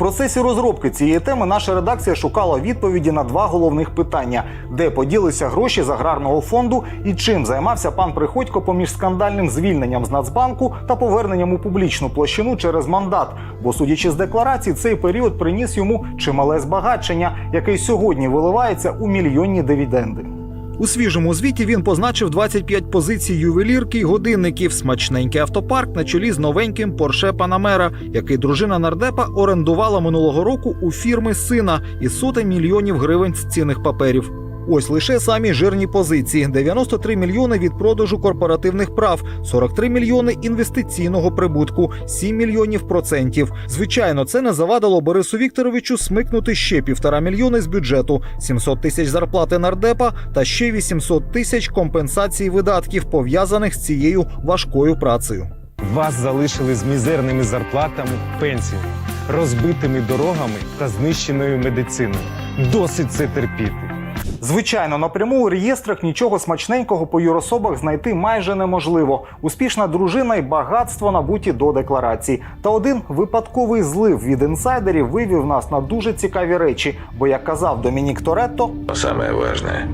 процесі розробки цієї теми наша редакція шукала відповіді на два головних питання: де поділися гроші з аграрного фонду і чим займався пан Приходько поміж скандальним звільненням з Нацбанку та поверненням у публічну площину через мандат. Бо, судячи з декларацій, цей період приніс йому чимале збагачення, яке сьогодні виливається у мільйонні дивіденди. У свіжому звіті він позначив 25 позицій ювелірки й годинників, смачненький автопарк на чолі з новеньким Порше Панамера, який дружина нардепа орендувала минулого року у фірми сина із сотень мільйонів гривень з цінних паперів. Ось лише самі жирні позиції: 93 мільйони від продажу корпоративних прав, 43 мільйони інвестиційного прибутку, 7 мільйонів процентів. Звичайно, це не завадило Борису Вікторовичу смикнути ще півтора мільйони з бюджету, 700 тисяч зарплати нардепа та ще 800 тисяч компенсації видатків, пов'язаних з цією важкою працею. Вас залишили з мізерними зарплатами, пенсіями, розбитими дорогами та знищеною медициною. Досить це терпіти. Звичайно, напряму у реєстрах нічого смачненького по юрособах знайти майже неможливо. Успішна дружина і багатство набуті до декларації. Та один випадковий злив від інсайдерів вивів нас на дуже цікаві речі. Бо, як казав Домінік Торетто, саме важное